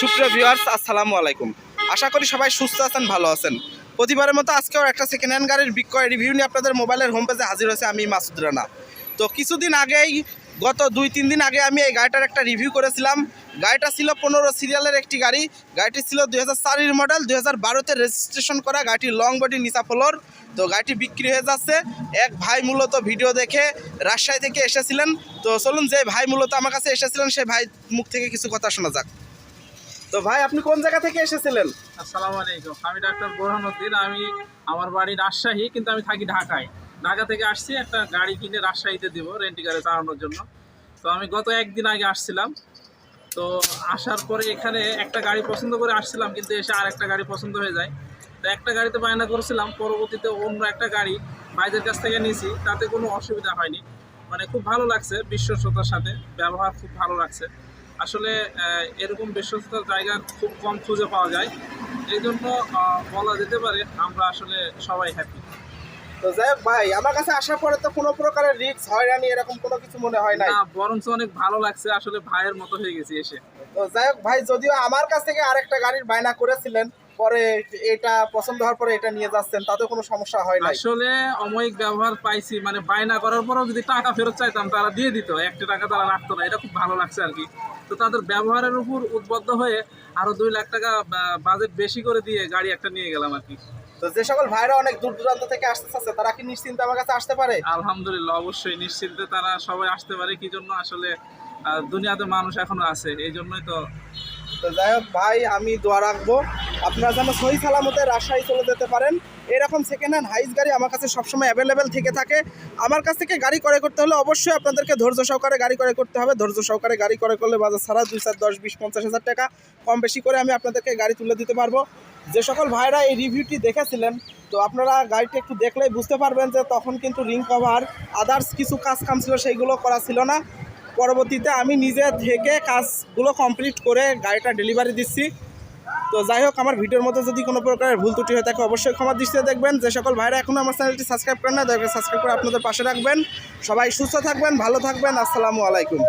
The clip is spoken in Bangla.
সুপ্রিয় ভিউয়ার্স, আসসালামু আলাইকুম। আশা করি সবাই সুস্থ আছেন, ভালো আছেন। প্রতিবারের মতো আজকেও একটা সেকেন্ড হ্যান্ড গাড়ির বিক্রয় রিভিউ নিয়ে আপনাদের মোবাইলের হোম পেজে হাজির হয়েছে আমি মাসুদ রানা। তো কিছুদিন আগেই, গত দুই, তিন দিন আগে আমি এই গাড়িটার একটা রিভিউ করেছিলাম। গাড়িটা ছিল পনেরো সিরিয়ালের একটি গাড়ি। গাড়িটি ছিল দুই হাজার মডেল দুই হাজার বারোতে রেজিস্ট্রেশন করা গাড়িটি লং বডি নিচা ফ্লোর তো গাড়িটি বিক্রি হয়ে যাচ্ছে। এক ভাই মূলত ভিডিও দেখে রাজশাহী থেকে এসেছিলেন। তো চলুন যে ভাই মূলত আমার কাছে এসেছিলেন সেই ভাই মুখ থেকে কিছু কথা শোনা যাক। তো ভাই, আপনি কোন জায়গা থেকে এসেছিলেন? আসসালামু আলাইকুম। আমি ডাক্তার বোরহানুদ্দিন। আমি আমার বাড়ি রাজশাহী, কিন্তু আমি থাকি ঢাকায়। ঢাকা থেকে আসছি, একটা গাড়ি কিনে রাজশাহীতে দিব গাড়ি চালানোর জন্য। তো আমি গত একদিন আগে আসছিলাম। তো আসার পরে এখানে একটা গাড়ি পছন্দ করে আসছিলাম, কিন্তু এসে আর একটা গাড়ি পছন্দ হয়ে যায়। তো একটা গাড়িতে বায়না করেছিলাম, পরবর্তীতে অন্য একটা গাড়ি ভাইদের কাছ থেকে নিয়েছি। তাতে কোনো অসুবিধা হয়নি। মানে খুব ভালো লাগছে, বিশ্বস্ততার সাথে। ব্যবহার খুব ভালো লাগছে। আসলে এরকম বিশ্বস্ততার জায়গা খুব কম খুঁজে পাওয়া যায়। এই জন্য বলা যেতে পারে আমরা আসলে সবাই হ্যাপি তো যাই হোক ভাই আমার কাছে আসার পরে তো কোনো প্রকারের রিস্ক হয়রানি এরকম কোনো কিছু মনে হয় না বরঞ্চ অনেক ভালো লাগছে আসলে ভাইয়ের মতো হয়ে গেছি এসে। তো যাই হোক ভাই যদিও আমার কাছ থেকে আরেকটা গাড়ির বায়না করেছিলেন পরে এটা পছন্দ হওয়ার পরে এটা নিয়ে যাচ্ছেন তাতে কোনো সমস্যা হয় নাই। আসলে অময়িক ব্যবহার পাইছি মানে বায়না করার পরেও যদি টাকা ফেরত চাইতাম তারা দিয়ে দিত একটা টাকা তারা রাখতো না এটা খুব ভালো লাগছে আর কি। তো তাদের ব্যবহারের উপর উদ্বুদ্ধ হয়ে আরও দুই লাখ টাকা বাজেট বেশি করে দিয়ে গাড়ি একটা নিয়ে গেলাম আর কি। তো যে সকল ভাইরা অনেক দূর দূরান্ত থেকে আসতে চাচ্ছে তারা কি নিশ্চিন্তে আমার কাছে আসতে পারে? আলহামদুলিল্লাহ অবশ্যই নিশ্চিন্তে তারা সবাই আসতে পারে। কি জন্য? আসলে দুনিয়াতে মানুষ এখনও আছে এই জন্যই তো তো যাই হোক ভাই আমি দোয়া রাখব। আপনারা যেন সহি সালামতে রাজশাহী চলে যেতে পারেন। এরকম সেকেন্ড হ্যান্ড হাইস গাড়ি আমার কাছে সবসময় অ্যাভেলেবেল থেকে থাকে। আমার কাছ থেকে গাড়ি ক্রয় করতে হলে অবশ্যই আপনাদেরকে ধৈর্য সহকারে গাড়ি ক্রয় করতে হবে। ধৈর্য সহকারে গাড়ি ক্রয় করলে বাজার সারা দুই চার, দশ, বিশ, পঞ্চাশ হাজার টাকা কম বেশি করে আমি আপনাদেরকে গাড়ি তুলে দিতে পারব। যে সকল ভাইরা এই রিভিউটি দেখেছিলেন, তো আপনারা গাড়িটি একটু দেখলেই বুঝতে পারবেন যে তখন কিন্তু রিং কভার আদার্স কিছু কাজ কাম ছিল, সেইগুলো করা ছিল না। পরবর্তীতে আমি নিজে থেকে কাজগুলো কমপ্লিট করে গাড়িটা ডেলিভারি দিচ্ছি। তো যাই হোক, আমার ভিডিওর মধ্যে যদি কোনো প্রকারের ভুল ত্রুটি হয়ে থাকে, অবশ্যই ক্ষমা দৃষ্টিতে দেখবেন। যে সকল ভাইরা এখনও আমার চ্যানেলটি সাবস্ক্রাইব করেন না দয়া করে সাবস্ক্রাইব করে আপনাদের পাশে রাখবেন। সবাই সুস্থ থাকবেন, ভালো থাকবেন। আসসালামু আলাইকুম।